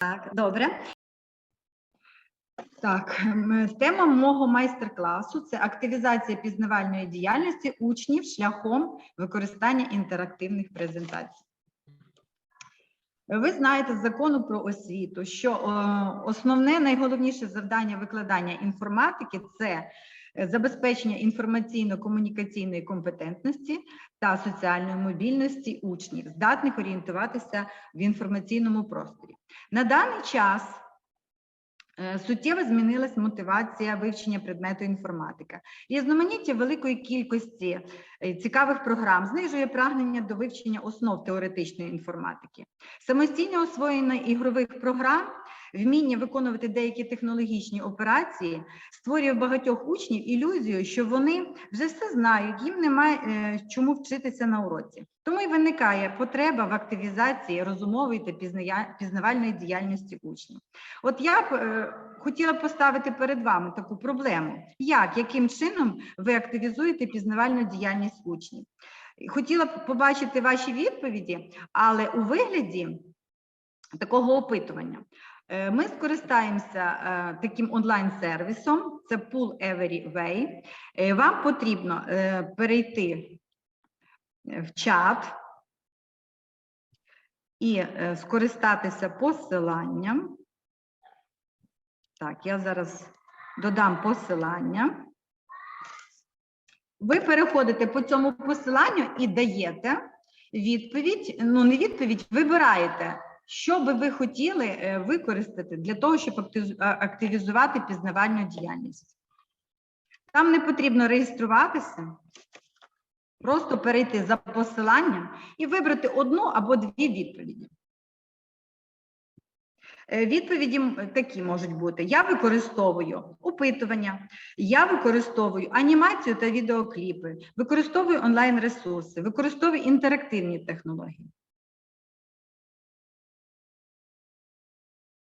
Так, добре. Так, тема мого майстер-класу це активізація пізнавальної діяльності учнів шляхом використання інтерактивних презентацій. Ви знаєте з закону про освіту, що е, основне найголовніше завдання викладання інформатики це забезпечення інформаційно-комунікаційної компетентності та соціальної мобільності учнів, здатних орієнтуватися в інформаційному просторі. На даний час е, суттєво змінилась мотивація вивчення предмету інформатика. Різноманіття великої кількості цікавих програм знижує прагнення до вивчення основ теоретичної інформатики. Самостійне освоєння ігрових програм, вміння виконувати деякі технологічні операції створює багатьох учнів ілюзію, що вони вже все знають, їм немає е, чому вчитися на уроці. Тому і виникає потреба в активізації розумової та пізнавальної діяльності учнів. От я б е, хотіла поставити перед вами таку проблему: як, яким чином ви активізуєте пізнавальну діяльність учнів? Хотіла б побачити ваші відповіді, але у вигляді такого опитування. Е, Ми скористаємося е, таким онлайн-сервісом, це Pool Every Way. Е, Вам потрібно перейти в чат і скористатися посиланням. Так, я зараз додам посилання. Ви переходите по цьому посиланню і даєте відповідь, ну не відповідь, вибираєте, що би ви хотіли е, використати для того, щоб активізувати пізнавальну діяльність. Там не потрібно реєструватися, просто перейти за посиланням і вибрати одну або дві відповіді. Е, Відповіді такі можуть бути: я використовую опитування, я використовую анімацію та відеокліпи, використовую онлайн-ресурси, використовую інтерактивні технології.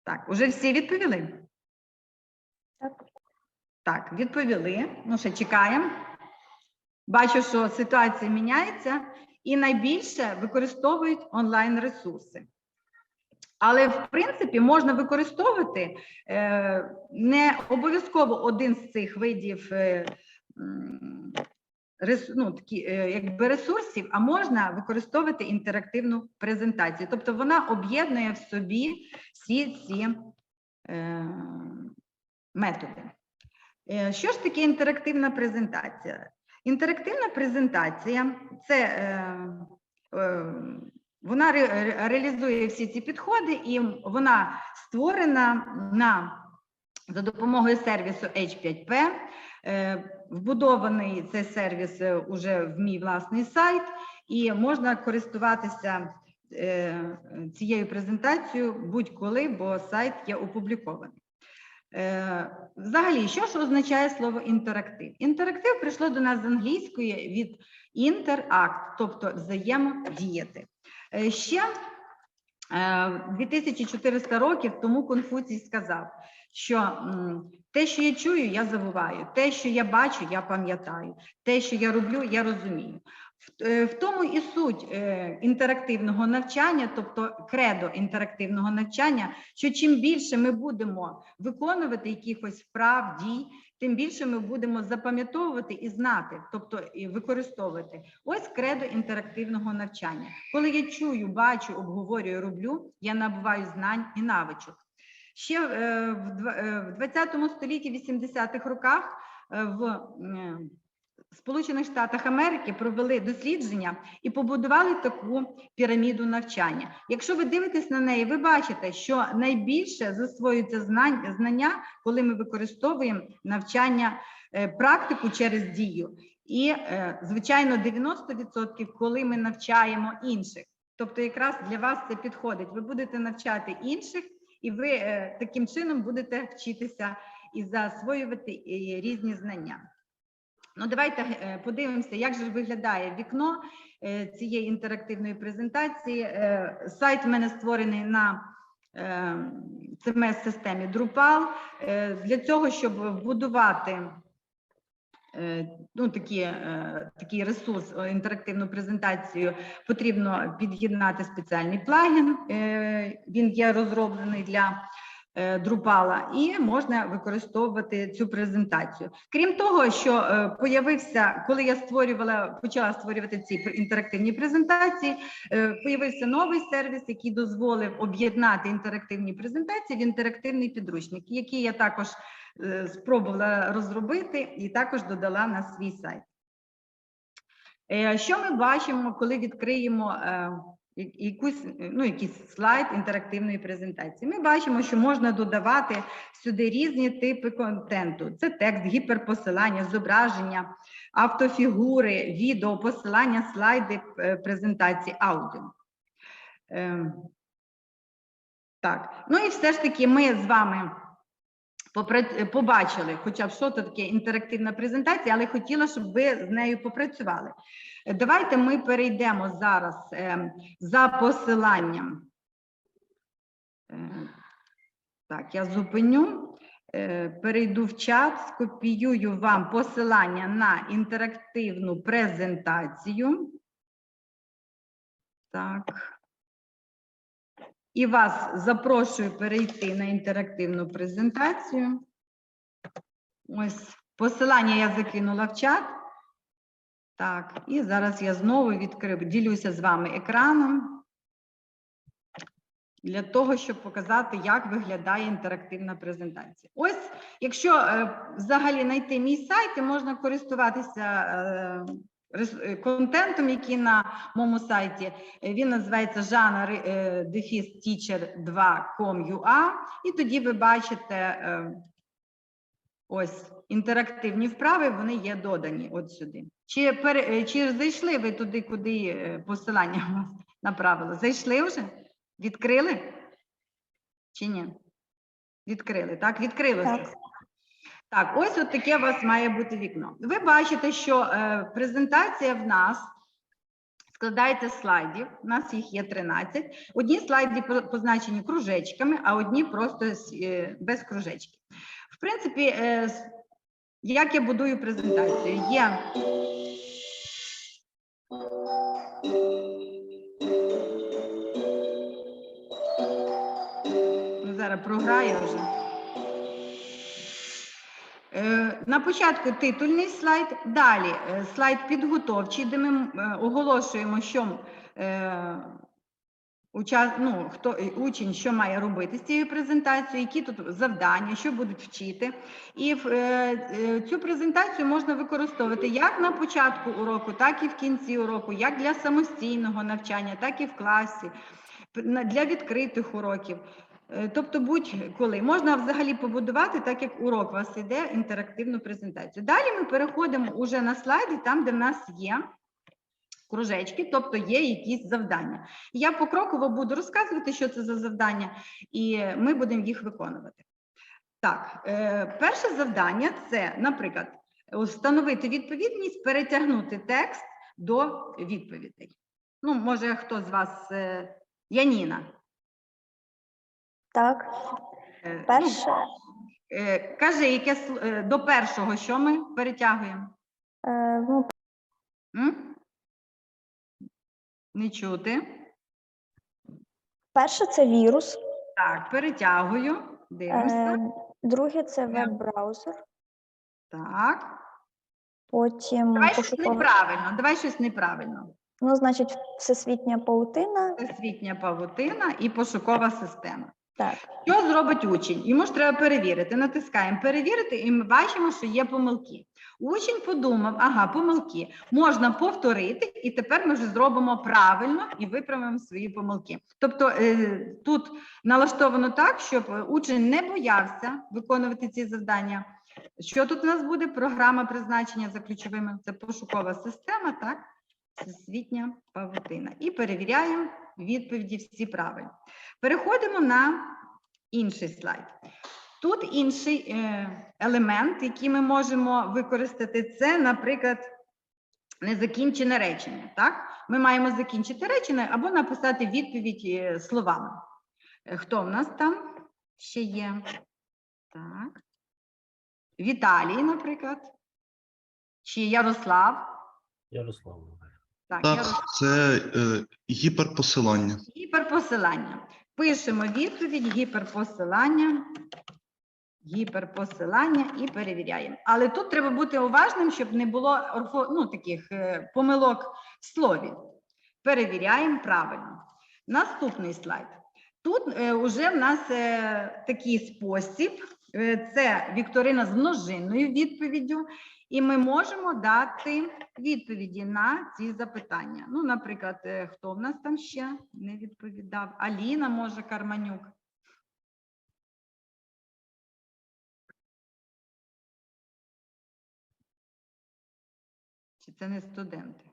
Так, уже всі відповіли? Так. Так, відповіли. Ну, ще чекаємо. Бачу, що ситуація міняється, і найбільше використовують онлайн-ресурси. Але, в принципі, можна використовувати е, не обов'язково один з цих видів е, ну, такі, е, якби ресурсів, а можна використовувати інтерактивну презентацію. Тобто вона об'єднує в собі всі ці методи. Що ж таке інтерактивна презентація? Інтерактивна презентація це вона ре- ре- реалізує всі ці підходи, і вона створена на за допомогою сервісу H5P. Е, Вбудований цей сервіс е, уже в мій власний сайт, і можна користуватися е, цією презентацією будь-коли, бо сайт є опублікований. Взагалі, що ж означає слово інтерактив? Інтерактив прийшло до нас з англійської від інтеракт, тобто взаємодіяти. Е, Ще е, 2400 років тому Конфуцій сказав, що те, що я чую, я забуваю, те, що я бачу, я пам'ятаю, те, що я роблю, я розумію. В, е, тому і суть е, інтерактивного навчання, тобто кредо інтерактивного навчання, що чим більше ми будемо виконувати якихось вправ, дій, тим більше ми будемо запам'ятовувати і знати, тобто і використовувати. Ось кредо інтерактивного навчання. Коли я чую, бачу, обговорюю, роблю, я набуваю знань і навичок. Ще е, в дв- е, 20 столітті, 80-х роках е, в Сполучених Штатах Америки провели дослідження і побудували таку піраміду навчання. Якщо ви дивитесь на неї, ви бачите, що найбільше засвоюється знання, коли ми використовуємо навчання е, практику через дію. І, е, звичайно, 90% коли ми навчаємо інших. Тобто, якраз для вас це підходить. Ви будете навчати інших, і ви е, таким чином будете вчитися і засвоювати різні знання. Ну, давайте е, подивимося, як же виглядає вікно е, цієї інтерактивної презентації. Е, Сайт в мене створений на cms системі Drupal. Для цього, щоб вбудувати ну, такі, такий ресурс, інтерактивну презентацію, потрібно під'єднати спеціальний плагін. Він є розроблений для е, Drupal, і можна використовувати цю презентацію. Крім того, що е, появився, коли я створювала, почала створювати ці інтерактивні презентації, е, появився новий сервіс, який дозволив об'єднати інтерактивні презентації в інтерактивний підручник, який я також е, спробувала розробити і також додала на свій сайт. Е, Що ми бачимо, коли відкриємо е, якусь, ну, якийсь слайд інтерактивної презентації? Ми бачимо, що можна додавати сюди різні типи контенту: це текст, гіперпосилання, зображення, автофігури, відео, посилання, слайди е, презентації, аудіо. Ем, Так, ну і все ж таки ми з вами побачили, хоча б що то таке інтерактивна презентація, але хотіла, щоб ви з нею попрацювали. Е, Давайте ми перейдемо зараз ем, за посиланням. Е, Так, я зупиню, е, перейду в чат, скопіюю вам посилання на інтерактивну презентацію. Так. І вас запрошую перейти на інтерактивну презентацію. Ось посилання я закинула в чат. Так, і зараз я знову відкрив, ділюся з вами екраном для того, щоб показати, як виглядає інтерактивна презентація. Ось, якщо е, взагалі знайти мій сайт, можна користуватися е, контентом, який на моєму сайті. Е, Він називається жанр е, дефіс teacher 2.com.ua, і тоді ви бачите е, ось інтерактивні вправи, вони є додані от сюди. Чи, пере, е, чи зайшли ви туди, куди е, посилання вас направило? Зайшли вже? Відкрили? Чи ні? Відкрили, так? Відкрилося. Так. Так, ось от таке у вас має бути вікно. Ви бачите, що е, презентація в нас складається з слайдів. У нас їх є 13. Одні слайди позначені кружечками, а одні просто е, без кружечків. В принципі, е, як я будую презентацію? Є Ну, зараз програє вже. Е, На початку титульний слайд, далі е, слайд підготовчий, де ми е, оголошуємо, що ну, хто, учень що має робити з цією презентацією, які тут завдання, що будуть вчити. І цю презентацію можна використовувати як на початку уроку, так і в кінці уроку, як для самостійного навчання, так і в класі, для відкритих уроків. Е, Тобто будь-коли можна взагалі побудувати, так як урок у вас іде, інтерактивну презентацію. Далі ми переходимо уже на слайди, там, де в нас є кружечки, тобто є якісь завдання. Я покроково буду розказувати, що це за завдання, і ми будемо їх виконувати. Так, е, перше завдання це, наприклад, встановити відповідність, перетягнути текст до відповідей. Ну, може, хто з вас е, Яніна? Так, Е, перше, Е, Кажи, яке сл- е, до першого, що ми перетягуємо? е, ну, М? Не чути. перше це вірус, Так, перетягую. Дивимося. е, друге це веб-браузер, Так. потім Давай щось пошукова- неправильно. Давай щось неправильно. ну, значить, всесвітня паутина. Всесвітня павутина і пошукова система. Так, Що зробить учень? Йому ж треба перевірити. Натискаємо перевірити, і ми бачимо, що є помилки. Учень подумав, ага, помилки можна повторити, і тепер ми вже зробимо правильно і виправимо свої помилки. Тобто е, тут налаштовано так, щоб учень не боявся виконувати ці завдання. Що тут у нас буде? Програма призначення за ключовими. Це пошукова система, так? Всесвітня павутина. І перевіряємо відповіді всі правильно. Переходимо на інший слайд. Тут інший е, елемент, який ми можемо використати, це, наприклад, незакінчене речення. Так? Ми маємо закінчити речення або написати відповідь е, словами. Е, Хто в нас там ще є? Так. Віталій, наприклад. Чи Ярослав? Ярослав. Так, Так, Ярослав. це е, гіперпосилання. Гіперпосилання. Пишемо відповідь, гіперпосилання, гіперпосилання і перевіряємо. Але тут треба бути уважним, щоб не було орфо, ну, таких е, помилок в слові. Перевіряємо правильно. Наступний слайд. Тут е, вже в нас е, такий спосіб. Е, це вікторина з множинною відповіддю, і ми можемо дати відповіді на ці запитання. Ну, наприклад, е, хто в нас там ще не відповідав? Аліна, може, Карманюк. Чи це не студенти?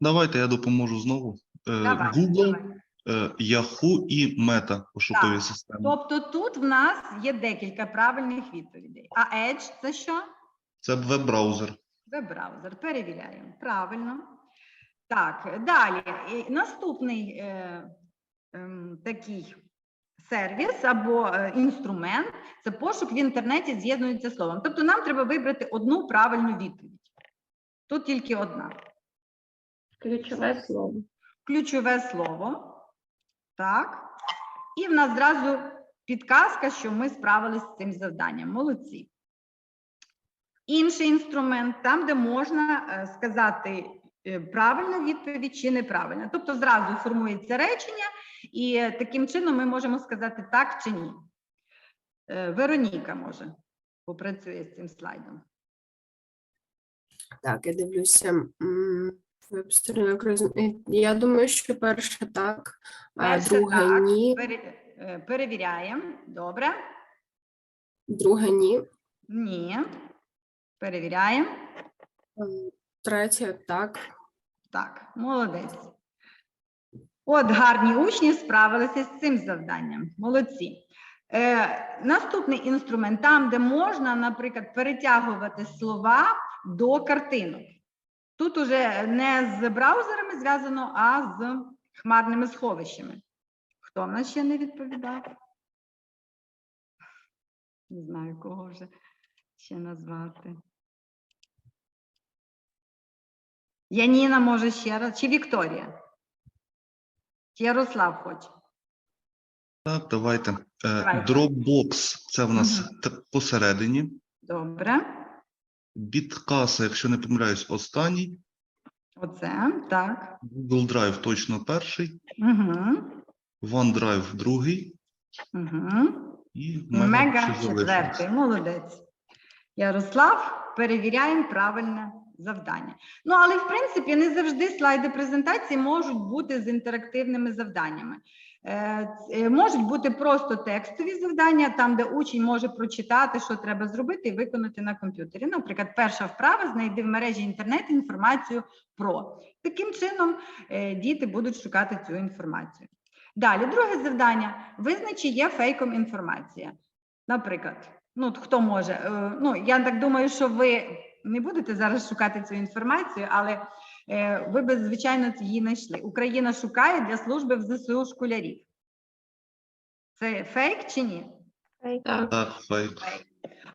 Давайте я допоможу знову. Е, Давай, Google, давай. Е, Yahoo і Meta пошукові Так, системи. Тобто тут в нас є декілька правильних відповідей. А Edge це що? Це веб-браузер. Веб-браузер. Перевіряємо. Правильно. Так, далі. І Наступний е, ем, такий сервіс або е, інструмент це пошук в інтернеті з'єднується словом. Тобто нам треба вибрати одну правильну відповідь. Тут тільки одна. Ключове слово. Ключове слово. Так. І в нас зразу підказка, що ми справилися з цим завданням. Молодці. Інший інструмент, там, де можна е, сказати е, правильну відповідь чи неправильно. Тобто зразу формується речення, і е, таким чином ми можемо сказати так чи ні. Вероніка може попрацює з цим слайдом. Так, я дивлюся. Е, Я думаю, що перше так, а Перше друге так. ні, е, Перевіряємо. Добре. друге ні, Ні. Перевіряємо. ем, третє так. Так, молодець. От гарні учні справилися з цим завданням. Молодці. Е, наступний інструмент там, де можна, наприклад, перетягувати слова до картинок. Тут уже не з браузерами зв'язано, а з хмарними сховищами. Хто в нас ще не відповідав? Не знаю, кого вже ще назвати. Яніна може ще раз, чи Вікторія? Чи Ярослав хоче? Так, давайте. Е, Давайте. Dropbox це в нас т- посередині. Добре. Біткаса, якщо не помиляюсь, останній. Оце, так. Google Drive точно перший. Угу. OneDrive другий. Угу. І Мега Мега ще залишилось. четвертий. Молодець. Ярослав, перевіряємо правильне завдання. Ну, але в принципі не завжди слайди презентації можуть бути з інтерактивними завданнями. Е, е, Можуть бути просто текстові завдання, там, де учень може прочитати, що треба зробити, і виконати на комп'ютері. Наприклад, перша вправа знайди в мережі інтернет інформацію про. Таким чином е, діти будуть шукати цю інформацію. Далі, друге завдання: визначи є фейком інформація. Наприклад, ну хто може? Ну я так думаю, що ви не будете зараз шукати цю інформацію, але ви би звичайно її знайшли. Україна шукає для служби в ЗСУ школярів. Це фейк чи ні? Фейк. Так, фейк.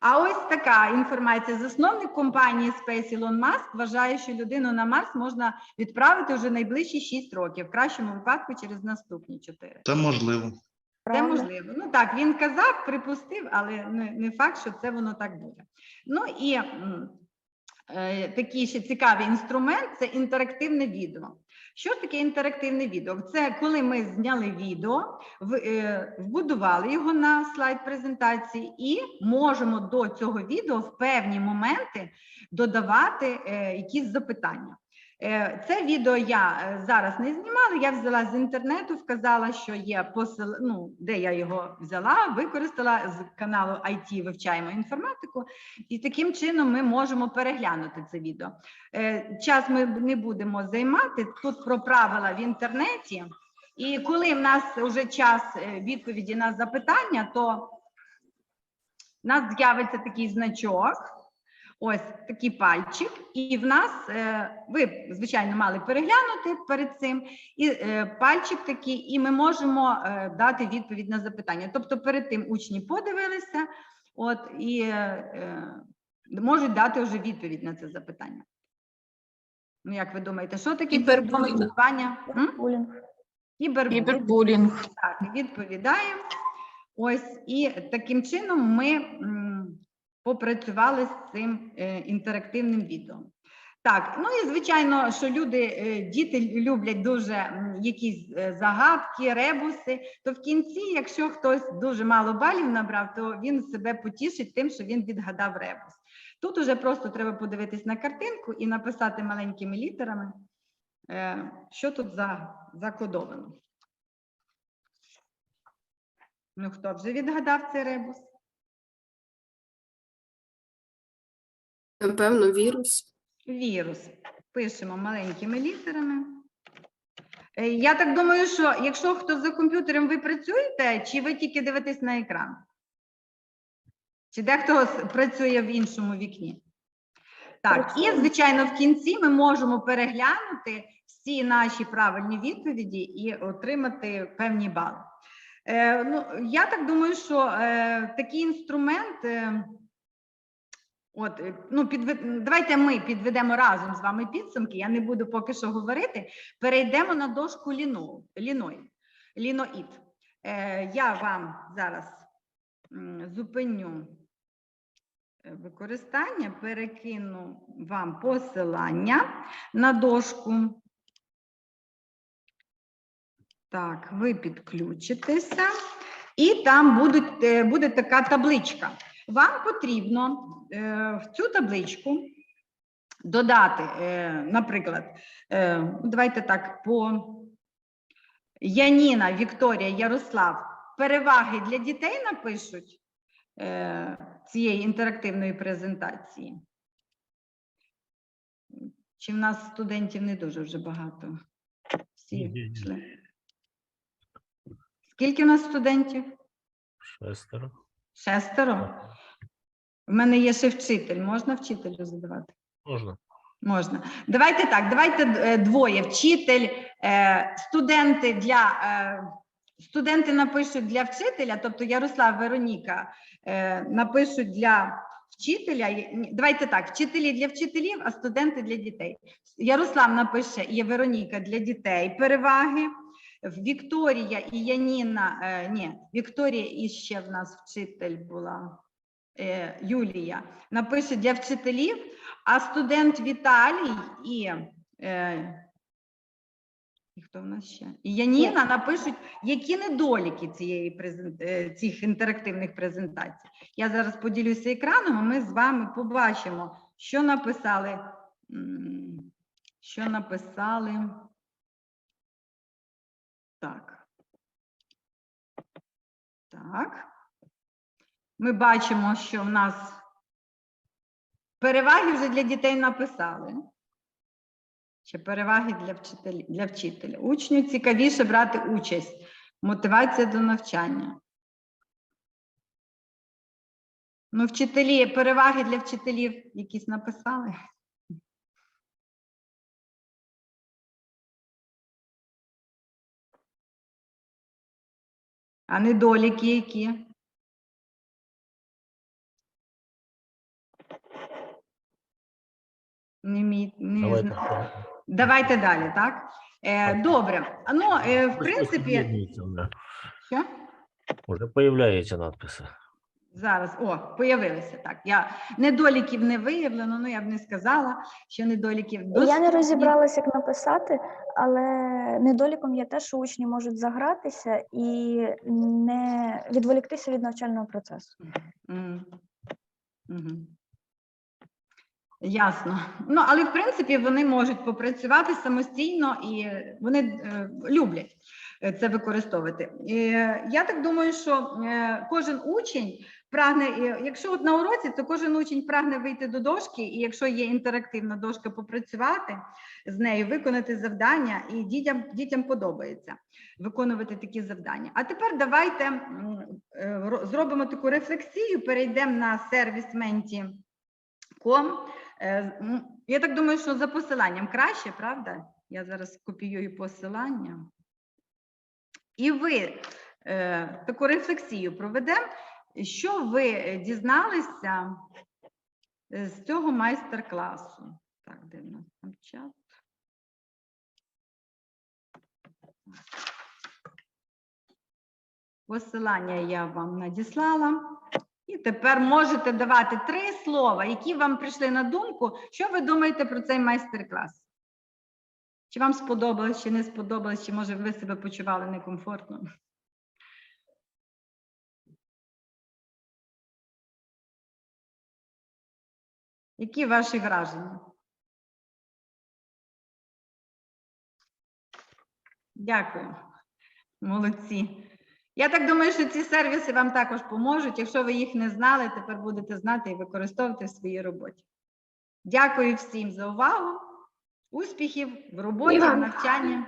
А ось така інформація. Засновник компанії Space Elon Musk вважає, що людину на Марс можна відправити вже найближчі 6 років, в кращому випадку через наступні 4. Це можливо. Це можливо. Ну так, він казав, припустив, але не, факт, що це воно так буде. Ну і е, такий ще цікавий інструмент це інтерактивне відео. Що таке інтерактивне відео? Це коли ми зняли відео, е, вбудували його на слайд презентації і можемо до цього відео в певні моменти додавати е, якісь запитання. Е, Це відео я е, зараз не знімала. Я взяла з інтернету, вказала, що є посил... ну, де я його взяла, використала з каналу IT Вивчаємо інформатику, і таким чином ми можемо переглянути це відео. Е, Час ми не будемо займати тут про правила в інтернеті. І коли в нас вже час відповіді на запитання, то в нас з'явиться такий значок. Ось такий пальчик, і в нас е, ви звичайно мали переглянути перед цим, і е, пальчик такий, і ми можемо е, дати відповідь на запитання. Тобто, перед тим учні подивилися, от і можуть дати вже відповідь на це запитання. Ну, як ви думаєте, що таке Кібербулінг. Кібербулінг. Кібербулінг. Так, відповідаємо. Ось і таким чином ми м, попрацювали з цим е, інтерактивним відео. Так, ну і звичайно, що люди, е, діти люблять дуже якісь е, загадки, ребуси. То в кінці, якщо хтось дуже мало балів набрав, то він себе потішить тим, що він відгадав ребус. Тут уже просто треба подивитись на картинку і написати маленькими літерами, що тут за, закодовано. Ну, хто вже відгадав цей ребус? Напевно, вірус. Вірус. Пишемо маленькими літерами. Е, Я так думаю, що якщо хто за комп'ютером ви працюєте, чи ви тільки дивитесь на екран? Чи дехто працює в іншому вікні? Так, і звичайно, в кінці ми можемо переглянути всі наші правильні відповіді і отримати певні бали. Е, ну, я так думаю, що е, такий інструмент. Е, От, е, ну, підве- давайте ми підведемо разом з вами підсумки. Я не буду поки що говорити. Перейдемо на дошку ліно, ліной, ліноїд. Е, я вам зараз зупиню е, використання, перекину вам посилання на дошку. Так, ви підключитеся, і там будуть, е, буде така табличка. Вам потрібно е, в цю табличку додати, е, наприклад, е, давайте так, по Яніна, Вікторія, Ярослав, переваги для дітей напишуть цієї інтерактивної презентації. Чи в нас студентів не дуже вже багато? Всі пішли. Скільки у нас студентів? Шестеро. Шестеро. У мене є ще вчитель. Можна вчителю задавати? Можна. Можна. Давайте так, давайте е, двоє. Вчитель, е, студенти для е, студенти напишуть для вчителя, тобто Ярослав Вероніка напишуть для вчителя. Давайте так, вчителі для вчителів, а студенти для дітей. Ярослав напише і Вероніка для дітей переваги. Вікторія і Яніна, ні, Вікторія і ще в нас вчитель була Юлія, напише для вчителів, а студент Віталій і, е, і хто в нас ще? І Яніна напишуть, які недоліки цієї презен- е, цих інтерактивних презентацій. Я зараз поділюся екраном, а ми з вами побачимо, що написали. Що написали. Так. Так. Ми бачимо, що в нас переваги вже для дітей написали. Чи переваги для вчителя, для вчителя. Учню цікавіше брати участь. Мотивація до навчання. Ну, вчителі, переваги для вчителів якісь написали. А недоліки які? Не мій, не Давайте. Давайте далі, так? Е, добре. Ну, е, в принципі, що? Вже появляються надписи. Зараз, о, появилися так. Я недоліків не виявлено, ну я б не сказала, що недоліків Я не розібралася, як написати, але недоліком є те, що учні можуть загратися і не відволіктися від навчального процесу. Мгм. Мгм. Ясно. Ну, але в принципі вони можуть попрацювати самостійно і вони е, люблять е, це використовувати. Е, я так думаю, що е, кожен учень прагне, е, якщо от на уроці, то кожен учень прагне вийти до дошки, і якщо є інтерактивна дошка, попрацювати з нею, виконати завдання, і дітям, дітям подобається виконувати такі завдання. А тепер давайте е, зробимо таку рефлексію, перейдемо на сервіс Menti.com. Е, ну, я так думаю, що за посиланням краще, правда? Я зараз копіюю посилання. І ви е, таку рефлексію проведемо. Що ви дізналися е, з цього майстер-класу? Так, де в нас там чат? Посилання я вам надіслала. І тепер можете давати три слова, які вам прийшли на думку. Що ви думаєте про цей майстер-клас? Чи вам сподобалось, чи не сподобалось, чи може ви себе почували некомфортно? Які ваші враження? Дякую. Молодці. Я так думаю, що ці сервіси вам також поможуть. Якщо ви їх не знали, тепер будете знати і використовувати в своїй роботі. Дякую всім за увагу. Успіхів в роботі, в навчанні.